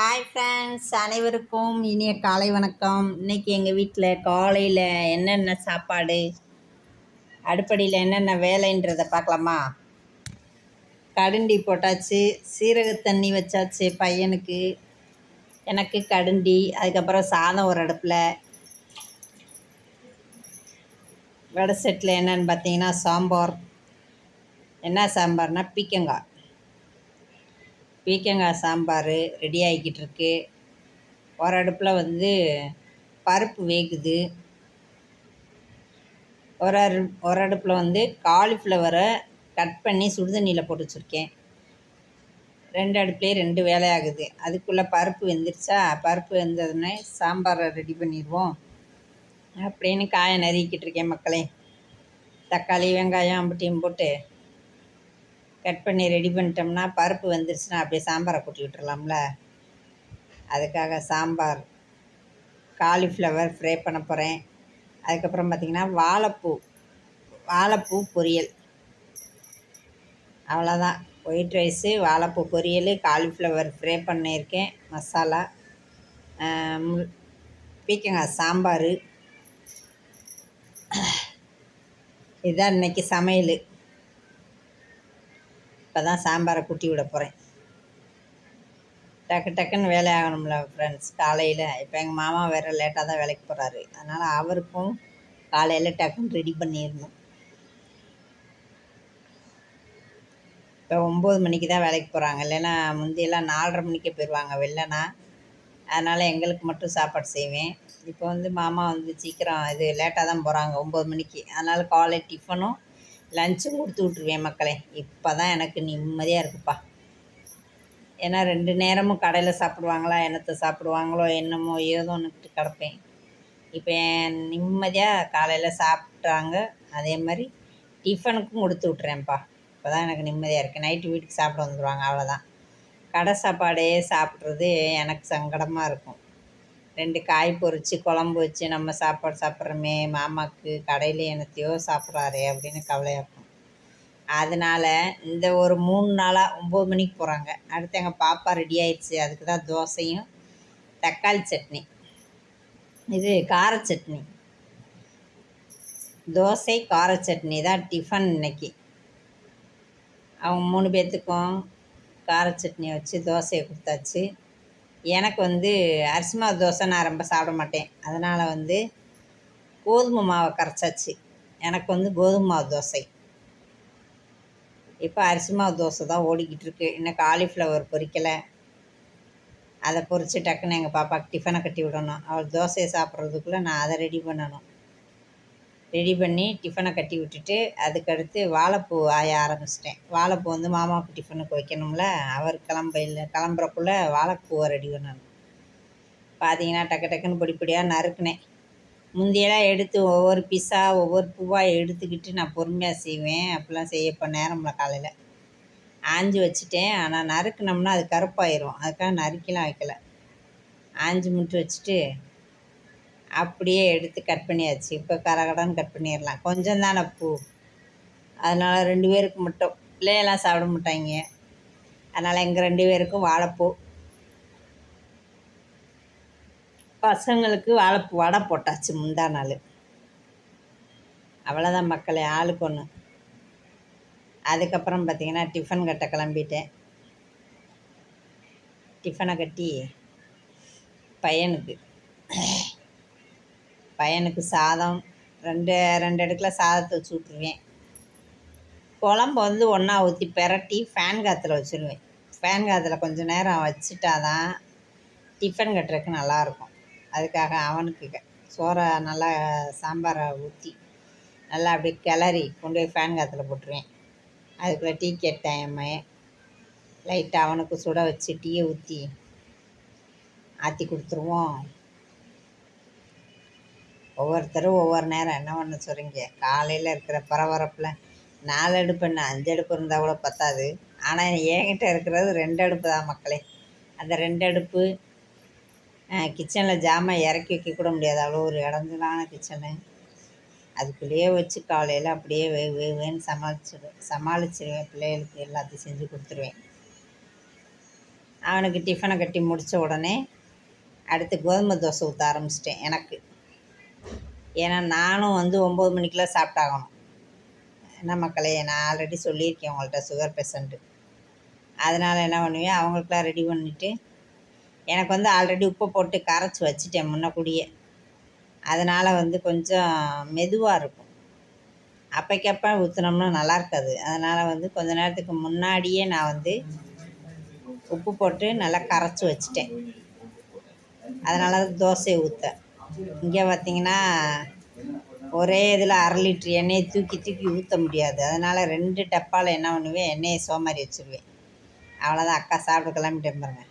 Hi friends அனைவருக்கும் இனிய காலை வணக்கம். இன்னைக்கு எங்கள் வீட்டில் காலையில் என்னென்ன சாப்பாடு? அடுப்படியில் என்னென்ன வேலைன்றதை பார்க்கலாமா? கடுண்டி போட்டாச்சு. சீரக தண்ணி வச்சாச்சு பையனுக்கு. எனக்கு கடுண்டி அதுக்கப்புறம் சாதம் ஒரு அடுப்பில். வடை செட்டில் என்னென்னு பார்த்தீங்கன்னா சாம்பார். என்ன சாம்பார்னால் பீக்கங்காய். பீக்கங்காய் சாம்பார் ரெடி ஆகிக்கிட்டு இருக்கு ஒரு அடுப்பில் வந்து பருப்பு வேகுது. ஒரு அரு ஒரு அடுப்பில் வந்து காலிஃப்ளவரை கட் பண்ணி சுடுதண்ணியில் போட்டு வச்சுருக்கேன். ரெண்டு அடுப்புலேயே ரெண்டு வேலையாகுது. அதுக்குள்ளே பருப்பு வெந்துருச்சா? பருப்பு வெந்ததுன்னே சாம்பாரை ரெடி பண்ணிடுவோம். அப்படின்னு காயை நறுக்கிட்டு இருக்கேன் மக்களே. தக்காளி வெங்காயம் அம்பட்டியும் போட்டு. கட் பண்ணி ரெடி பண்ணிட்டோம்னா பருப்பு வந்துருச்சுன்னா அப்படியே சாம்பாரை கொட்டி விட்டுறலாம்ல? அதுக்காக சாம்பார் காலிஃப்ளவர் ஃப்ரை பண்ண போகிறேன் அதுக்கப்புறம் பார்த்திங்கன்னா வாழைப்பூ வாழைப்பூ பொரியல். அவ்வளோதான் ஒயிட் ரைஸு வாழைப்பூ பொரியல் காலிஃப்ளவர் ஃப்ரை பண்ணியிருக்கேன் மசாலா பீக்கங்காய் சாம்பார். இதுதான் இன்றைக்கி சமையல். இப்போ தான் சாம்பாரை குட்டி விட போகிறேன் டக்கு டக்குன்னு வேலை ஆகணும்ல ஃப்ரெண்ட்ஸ் காலையில் இப்போ எங்கள் மாமா வேறு லேட்டாக தான் வேலைக்கு போகிறாரு அதனால் அவருக்கும் காலையில் டக்குன்னு ரெடி பண்ணிடணும். இப்போ ஒம்பது மணிக்கு தான் வேலைக்கு போகிறாங்க இல்லைன்னா முந்தையெல்லாம் நாலரை மணிக்கே போயிடுவாங்க வெளிலனா. அதனால் எங்களுக்கு மட்டும் சாப்பாடு செய்வேன். இப்போ வந்து மாமா வந்து சீக்கிரம் இது லேட்டாக தான் போகிறாங்க ஒம்பது மணிக்கு. அதனால் காலை டிஃபனும் லஞ்சும் கொடுத்து விட்ருவேன் மக்களே. இப்போ தான் எனக்கு நிம்மதியாக இருக்குப்பா. ஏன்னா ரெண்டு நேரமும் கடையில் சாப்பிடுவாங்களா என்னத்தை சாப்பிடுவாங்களோ என்னமோ ஏதோ ஒன்றுக்கிட்டு கிடப்பேன். இப்போ என் நிம்மதியாக காலையில் சாப்பிட்டாங்க. அதே மாதிரி டிஃபனுக்கும் கொடுத்து விட்றேன்ப்பா இப்போ தான் எனக்கு நிம்மதியாக இருக்குது நைட்டு வீட்டுக்கு சாப்பிட வந்துடுவாங்க அவ்வளோதான் கடை சாப்பாடே சாப்பிட்றது எனக்கு சங்கடமாக இருக்கும். ரெண்டு காய் பொறிச்சு குழம்பு வச்சு நம்ம சாப்பாடு சாப்பிட்றோமே மாமாவுக்கு கடையில் என்னத்தையோ சாப்பிட்றாரே அப்படின்னு கவலையாக இருக்கும் அதனால் இந்த ஒரு மூணு நாளாக ஒம்பது மணிக்கு போகிறாங்க அடுத்து எங்கள் பாப்பா ரெடி ஆயிடுச்சு. அதுக்கு தான் தோசையும் தக்காளி சட்னி. இது கார சட்னி. தோசை கார சட்னி தான் டிஃபன் இன்னைக்கு. அவங்க மூணு பேர்த்துக்கும் கார சட்னி வச்சு தோசையை கொடுத்தாச்சு. எனக்கு வந்து அரிசி மாவு தோசை நான் ரொம்ப சாப்பிட மாட்டேன். அதனால் வந்து கோதுமை மாவை கரைச்சாச்சு. எனக்கு வந்து கோதுமை மாவு தோசை. இப்போ அரிசி மாவு தோசை தான் ஓடிக்கிட்டு இருக்கு. இன்னும் காலிஃப்ளவர் பொரிக்கலை அதை பொரித்து டக்குன்னு எங்கள் பாப்பாவுக்கு டிஃபனை கட்டி விடணும். அவள் தோசையை சாப்பிட்றதுக்குள்ளே நான் அதை ரெடி பண்ணணும். ரெடி பண்ணி டிஃபனை கட்டி விட்டுட்டு அதுக்கடுத்து வாழைப்பூ ஆய ஆரம்பிச்சிட்டேன். வாழைப்பூ வந்து மாமாவுக்கு டிஃபனுக்கு வைக்கணும்ல அவர் கிளம்ப இல்லை கிளம்புறக்குள்ளே வாழைப்பூவை ரெடி பண்ணணும். பார்த்தீங்கன்னா டக்கு டக்குன்னு படிப்படியாக நறுக்குனேன். முந்தியெல்லாம் எடுத்து ஒவ்வொரு பீஸாக ஒவ்வொரு பூவாக எடுத்துக்கிட்டு நான் பொறுமையாக செய்வேன். அப்படிலாம் செய்யப்போ நேரம்ல காலையில். ஆஞ்சு வச்சுட்டேன். ஆனால் நறுக்குனோம்னா அது கருப்பாயிரும். அதுக்காக நறுக்கிலாம் வைக்கல. ஆஞ்சு மட்டும் வச்சுட்டு அப்படியே எடுத்து கட் பண்ணியாச்சு. இப்போ கரகடன்னு கட் பண்ணிடலாம். கொஞ்சம் தானே பூ. அதனால் ரெண்டு பேருக்கு மட்டும். பிள்ளையெல்லாம் சாப்பிட மாட்டாங்க. அதனால் எங்கள் ரெண்டு பேருக்கும் வாழைப்பூ. பசங்களுக்கு வாழைப்பூ வடை போட்டாச்சு முந்தா நாள். அவ்வளோதான் மக்களை ஆளுக்கு ஒன்று அதுக்கப்புறம் பார்த்திங்கன்னா டிஃபன் கட்ட கிளம்பிட்டேன். டிஃபனை கட்டி பையனுக்கு. பையனுக்கு சாதம் ரெண்டு ரெண்டு அடுக்கில் சாதத்தை வச்சு விட்ருவேன் குழம்பு வந்து ஒன்றா ஊற்றி பெரட்டி ஃபேன் காற்றுல வச்சுருவேன். ஃபேன் காற்றுல கொஞ்சம் நேரம் வச்சுட்டா தான் டிஃபன் கட்டுறதுக்கு நல்லாயிருக்கும். அதுக்காக அவனுக்கு சோறை நல்லா சாம்பாரை ஊற்றி நல்லா அப்படியே கிளறி கொண்டு போய் ஃபேன் காற்றுல போட்டுருவேன். அதுக்குள்ளே டீ கேட்டேன் என் மையன் லைட்டாக அவனுக்கு சுட வச்சு டீயை ஊற்றி ஆற்றி கொடுத்துருவோம். ஒவ்வொருத்தரும் ஒவ்வொரு நேரம் என்ன பண்ண சொல்கிறீங்க காலையில் இருக்கிற பரபரப்பில் நாலு அடுப்பு என்ன? அஞ்சு அடுப்பு இருந்தால் கூட பத்தாது. ஆனால் என்கிட்ட இருக்கிறது ரெண்டு அடுப்பு தான் மக்களே. அந்த ரெண்டு அடுப்பு கிச்சனில் ஜாமான் இறக்கி வைக்க கூட முடியாது. அவ்வளோ ஒரு இடஞ்சலான கிச்சனு அதுக்குள்ளேயே வச்சு காலையில் அப்படியே வே வேன்னு சமாளிச்சிடுவேன் சமாளிச்சிடுவேன் பிள்ளைகளுக்கு எல்லாத்தையும் செஞ்சு கொடுத்துருவேன். அவனுக்கு டிஃபனை கட்டி முடித்த உடனே அடுத்து கோதுமை தோசை ஊற்ற ஆரம்பிச்சிட்டேன் எனக்கு. ஏன்னா நானும் வந்து ஒம்பது மணிக்கெலாம் சாப்பிட்டாகணும். என்ன மக்களே நான் ஆல்ரெடி சொல்லியிருக்கேன் உங்கள்கிட்ட சுகர் பேஷண்ட்டு அதனால் என்ன பண்ணுவேன் அவங்களுக்குலாம் ரெடி பண்ணிவிட்டு எனக்கு வந்து ஆல்ரெடி உப்பு போட்டு கரைச்சி வச்சுட்டேன் முன்னக்கூடியே. அதனால் வந்து கொஞ்சம் மெதுவாக இருக்கும். அப்பைக்கப்போ ஊற்றினோம்னா நல்லா இருக்காது. அதனால் வந்து கொஞ்ச நேரத்துக்கு முன்னாடியே நான் வந்து உப்பு போட்டு நல்லா கரைச்சி வச்சுட்டேன். அதனால தோசையை ஊற்ற இங்கே பார்த்தீங்கன்னா ஒரே இதில் அரை லிட்ரு எண்ணெயை தூக்கி தூக்கி ஊற்ற முடியாது. அதனால் ரெண்டு டப்பாவில் என்ன பண்ணுவேன்? எண்ணெயை சோமாரி வச்சுருவேன். அவ்வளோதான் அக்கா சாப்பிட்டு கிளம்பிட்டேன் பாருங்க.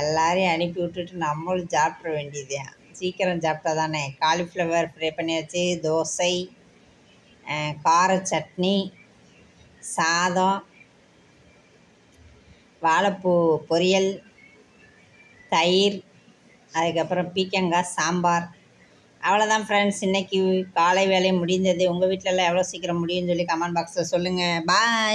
எல்லாரையும் அனுப்பி விட்டுட்டு நம்மளும் சாப்பிட வேண்டியதுதான். சீக்கிரம் சாப்பிட்டா தானே காலிஃப்ளவர் ஃப்ரை பண்ணியாச்சு. தோசை கார சட்னி சாதம் வாழைப்பூ பொரியல் தயிர் அதுக்கப்புறம் பீக்கங்காய் சாம்பார். அவ்வளோதான் ஃப்ரெண்ட்ஸ் இன்றைக்கி காலை வேலை முடிந்தது. உங்கள் வீட்டிலலாம் எவ்வளோ சீக்கிரம் முடியும்னு சொல்லி கமெண்ட் பாக்ஸில் சொல்லுங்கள் பாய்